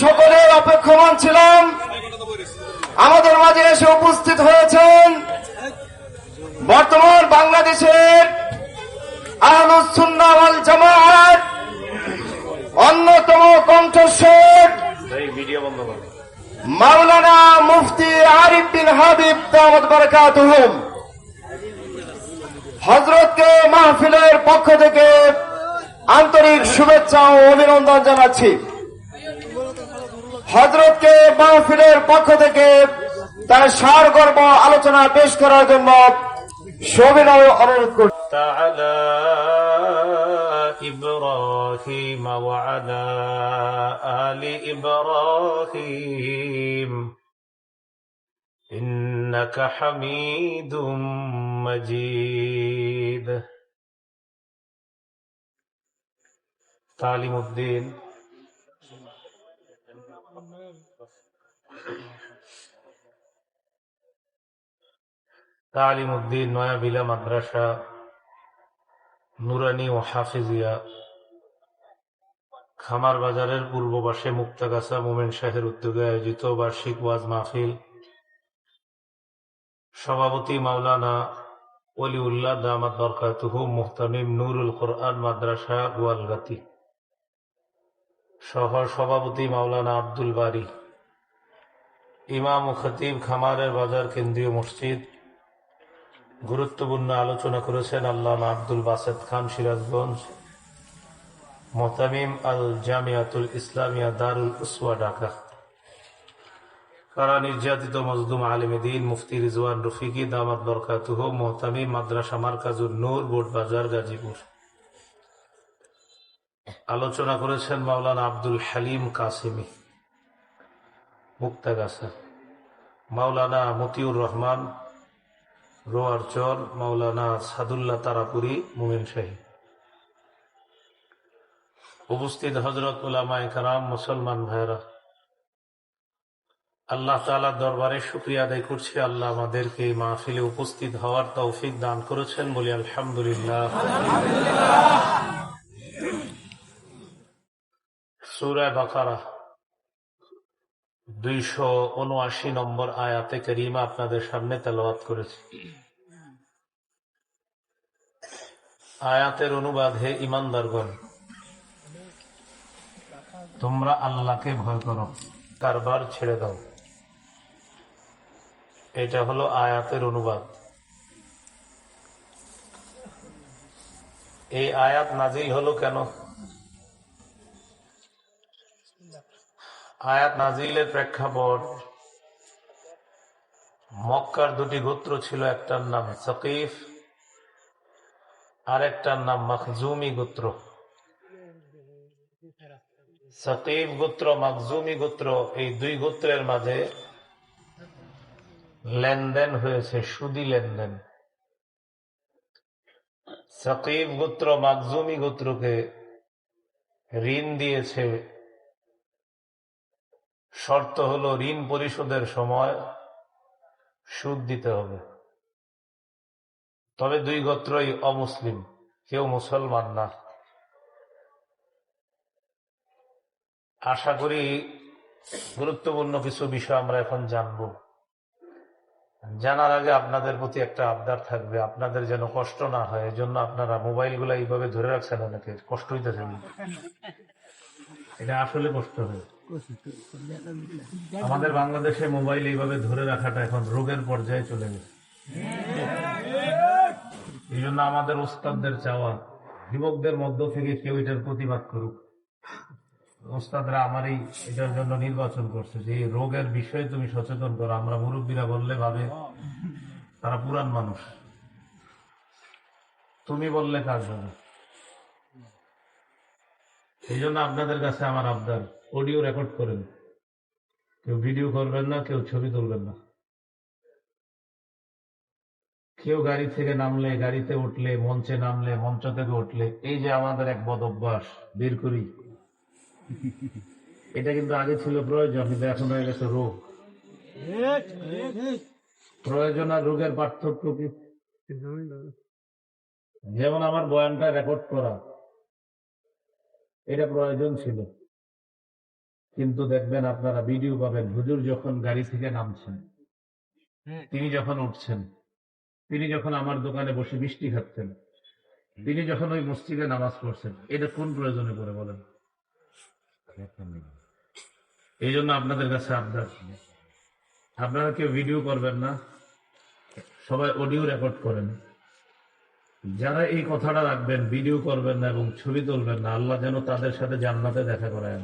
সকলে অপেক্ষমান ছিলাম। আমাদের মাঝে এসে উপস্থিত হয়েছেন বর্তমান বাংলাদেশের ওয়াল জামাত অন্যতম কণ্ঠস্বর মাওলানা মুফতি আরিফ বিন হাবিব দামদ বারাকাতুহুম হজরতকে মাহফিলের পক্ষ থেকে আন্তরিক শুভেচ্ছা ও অভিনন্দন জানাচ্ছি। হজরতকে মাহফিলের পক্ষ থেকে তার সার গর্ব আলোচনা পেশ করার জন্য সবিনয় অনুরোধ করছি على إبراهيم وعلى آل إبراهيم إنك حميد مجيد تعليم الدين তালিম উদ্দিন নয়াবিলা মাদ্রাসা, নুরানি ও হাফিজিয়া খামার বাজারের পূর্ব পাশে মুক্তাগাছা মোমেন শাহের উদ্যোগে আয়োজিত বার্ষিক ওয়াজ মাহফিল। সভাপতি মাওলানা অলিউল্লাহ দামাত বরকাতুহু মুহতামিম নুরুল কোরআন মাদ্রাসা গোয়ালগাতি। সহ সভাপতি মাওলানা আব্দুল বারি, ইমাম ও খতিব খামারের বাজার কেন্দ্রীয় মসজিদ। গুরুত্বপূর্ণ আলোচনা করেছেন আল্লামা আব্দুল বাসেদ খান সিরাজগঞ্জ, মোতামিম আল জামিয়াতুল ইসলামিয়া দারুল উসওয়া ঢাকা। কারা নির্যাতিত মজদুম আলমদিন মুফতি রিজওয়ান রফিকি, দামাত বরকাতুহ মোহতামিম মাদ্রাসা মার্কাজুল নূর, বোর্ড বাজার গাজীপুর। আলোচনা করেছেন মাওলানা আব্দুল হালিম কাসিমি, মুক্তাগাছা। মাওলানা মতিউর রহমান, রোয়ার চর, মাওলানা সাদুল্লাহ তারাপুরি, মুমিন শাহী। উপস্থিত হজরত উলামায় কারাম, মুসলমান ভাইরা আল্লাহ তালার দরবারে শুক্রিয়া আদায় করছি। আল্লাহ আমাদেরকে এই মাহফিলে উপস্থিত হওয়ার তৌফিক দান করেছেন বলি আলহামদুলিল্লাহ। সুরায় বাকারা, দুইশো উনআশি নম্বর আয়াতে করিমা আপনাদের সামনে তেলাওয়াত করেছি। আয়াতের অনুবাদ হে ইমানদারগণ তোমরা আল্লাহকে ভয় করো, কারবার ছেড়ে দাও। এটা হলো আয়াতের অনুবাদ। এই আয়াত নাজিল হলো কেন? আয়াত নাজিলের প্রেক্ষাপট, মক্কার দুটি গোত্র ছিল, একটার নাম সকিফ আর একটার নাম মখজুমি গোত্র। সকিফ গোত্র, মখজুমি গোত্র, এই দুই গোত্রের মাঝে লেনদেন হয়েছে, সুদি লেনদেন। সকিফ গোত্র, মখজুমি গোত্রকে ঋণ দিয়েছে শর্ত হলো ঋণ পরিশোধের সময় সুদ দিতে হবে। তবে দুই গোত্রই অমুসলিম, কেউ মুসলমান না। আশা করি গুরুত্বপূর্ণ কিছু বিষয় আমরা এখন জানব। জানার আগে আপনাদের প্রতি একটা আবদার থাকবে, আপনাদের যেন কষ্ট না হয় এই জন্য আপনারা মোবাইলগুলা এইভাবে ধরে রাখছেন অনেকে, কষ্ট হইতেছে এটা আসলে কষ্ট হয়। আমাদের বাংলাদেশে মোবাইল এইভাবে ধরে রাখাটা এখন রোগের পর্যায়ে চলে গেছে। এই জন্য আমাদের ওস্তাদদের চাওয়া, যুবকদের মধ্য থেকে কেউ এটার প্রতিবাদ করুক। ওস্তাদরা আমারই এটার জন্য নির্বাচন করছে যে এই রোগের বিষয়ে তুমি সচেতন করো। আমরা মুরব্বীরা বললে ভাবে, তারা পুরান মানুষ। তুমি বললে কাজ হবে এই জন্য আপনাদের কাছে আমার আবদার অডিও রেকর্ড করেন। কেউ ভিডিও করবেন না, কেউ ছবি তুলবেন না। কেউ গাড়ি থেকে নামলে, গাড়িতে উঠলে, মঞ্চে নামলে, মঞ্চ থেকে উঠলে, এই যে আমাদের এক বদ অভ্যাস, বের করি। এটা কিন্তু আগে ছিল প্রয়োজন, কিন্তু এখন হয়ে গেছে রোগ। প্রয়োজন আর রোগের পার্থক্য কি? যেমন আমার বয়ানটা রেকর্ড করা। এটা প্রয়োজন ছিল। কিন্তু দেখবেন আপনারা ভিডিও পাবেন হুজুর যখন গাড়ি থেকে নামছেন তিনি যখন উঠছেন তিনি যখন আমার দোকানে বসে মিষ্টি খাচ্ছেন তিনি যখন ওই মসজিদে নামাজ পড়ছেন এটা কোন প্রয়োজনে করে বলেন? এই জন্য আপনাদের কাছে আবদার। আপনারা কেউ ভিডিও করবেন না সবাই অডিও রেকর্ড করেন। যারা এই কথাটা রাখবেন ভিডিও করবেন না এবং ছবি তুলবেন না, আল্লাহ যেন তাদের সাথে জান্নাতে দেখা করায়